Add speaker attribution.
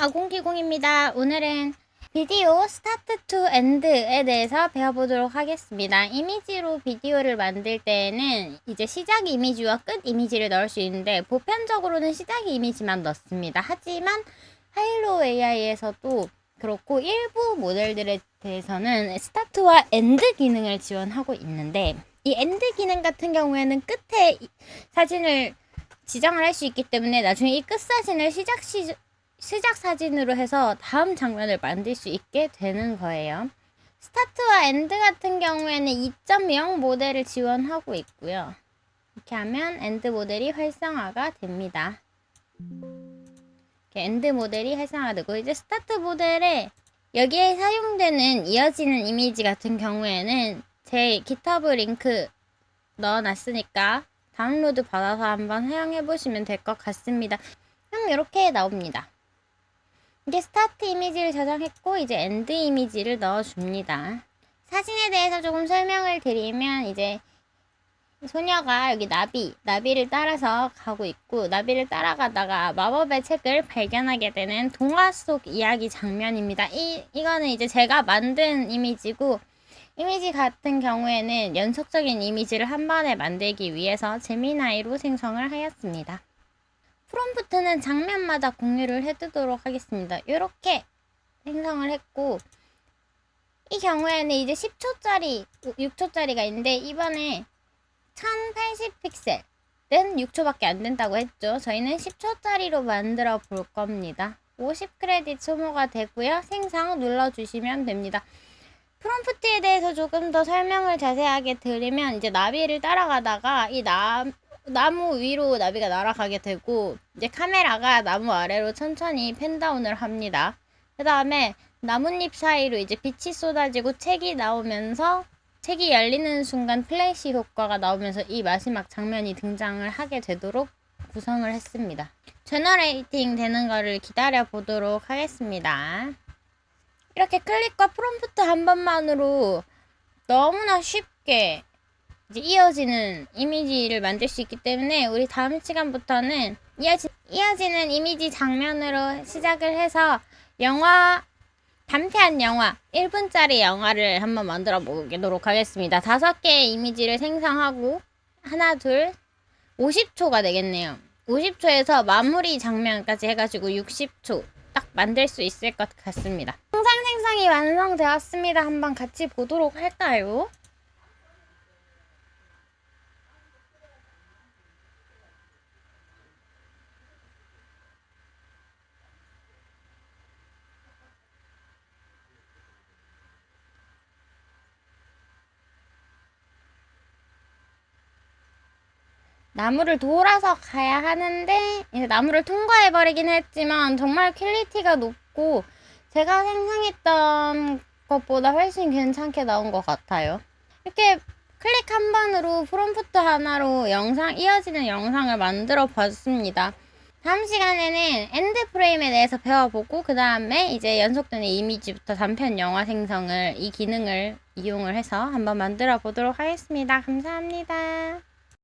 Speaker 1: 아공기공입니다. 오늘은 비디오 스타트 투 엔드에 대해서 배워보도록 하겠습니다. 이미지로 비디오를 만들 때에는 이제 시작 이미지와 끝 이미지를 넣을 수 있는데 보편적으로는 시작 이미지만 넣습니다. 하지만 하일로 AI에서도 그렇고 일부 모델들에 대해서는 스타트와 엔드 기능을 지원하고 있는데 이 엔드 기능 같은 경우에는 끝에 이- 사진을 지정을 할 수 있기 때문에 나중에 이 끝 사진을 시작 시 시작 사진으로 해서 다음 장면을 만들 수 있게 되는 거예요. 스타트와 엔드 같은 경우에는 2.0 모델을 지원하고 있고요. 이렇게 하면 엔드 모델이 활성화가 됩니다. 이렇게 엔드 모델이 활성화되고 이제 스타트 모델에 여기에 사용되는 이어지는 이미지 같은 경우에는 제 기타브 링크 넣어놨으니까 다운로드 받아서 한번 사용해 보시면 될 것 같습니다. 음, 이렇게 나옵니다. 이게 스타트 이미지를 저장했고 이제 엔드 이미지를 넣어줍니다. 사진에 대해서 조금 설명을 드리면 이제 소녀가 여기 나비, 나비를 따라서 가고 있고 나비를 따라가다가 마법의 책을 발견하게 되는 동화 속 이야기 장면입니다. 이 이거는 이제 제가 만든 이미지고 이미지 같은 경우에는 연속적인 이미지를 한 번에 만들기 위해서 제미나이로 생성을 하였습니다. 프롬프트는 장면마다 공유를 해두도록 하겠습니다. 이렇게 생성을 했고 이 경우에는 이제 10초짜리, 6초짜리가 있는데 이번에 1080 픽셀은 6초밖에 안 된다고 했죠. 저희는 10초짜리로 만들어 볼 겁니다. 50 크레딧 소모가 되고요. 생성 눌러주시면 됩니다. 프롬프트에 대해서 조금 더 설명을 자세하게 드리면 이제 나비를 따라가다가 이 나, 나무 위로 나비가 날아가게 되고 이제 카메라가 나무 아래로 천천히 펜다운을 합니다. 그 다음에 나뭇잎 사이로 이제 빛이 쏟아지고 책이 나오면서 책이 열리는 순간 플래시 효과가 나오면서 이 마지막 장면이 등장을 하게 되도록 구성을 했습니다. 제너레이팅 되는 거를 기다려 보도록 하겠습니다. 이렇게 클릭과 프롬프트 한 번만으로 너무나 쉽게 이제 이어지는 이미지를 만들 수 있기 때문에 우리 다음 시간부터는 이어지, 이어지는 이미지 장면으로 시작을 해서 영화 단편 영화 1분짜리 영화를 한번 만들어 보도록 하겠습니다. 다섯 개의 이미지를 생성하고 하나 둘 50초가 되겠네요. 50초에서 마무리 장면까지 해가지고 60초 딱 만들 수 있을 것 같습니다. 영상 생성이 완성되었습니다. 한번 같이 보도록 할까요? 나무를 돌아서 가야 하는데 이제 나무를 통과해 버리긴 했지만 정말 퀄리티가 높고 제가 생각했던 것보다 훨씬 괜찮게 나온 것 같아요. 이렇게 클릭 한 번으로 프롬프트 하나로 영상 이어지는 영상을 만들어 봤습니다. 다음 시간에는 엔드 프레임에 대해서 배워보고 그 다음에 이제 연속되는 이미지부터 단편 영화 생성을 이 기능을 이용을 해서 한번 만들어 보도록 하겠습니다. 감사합니다.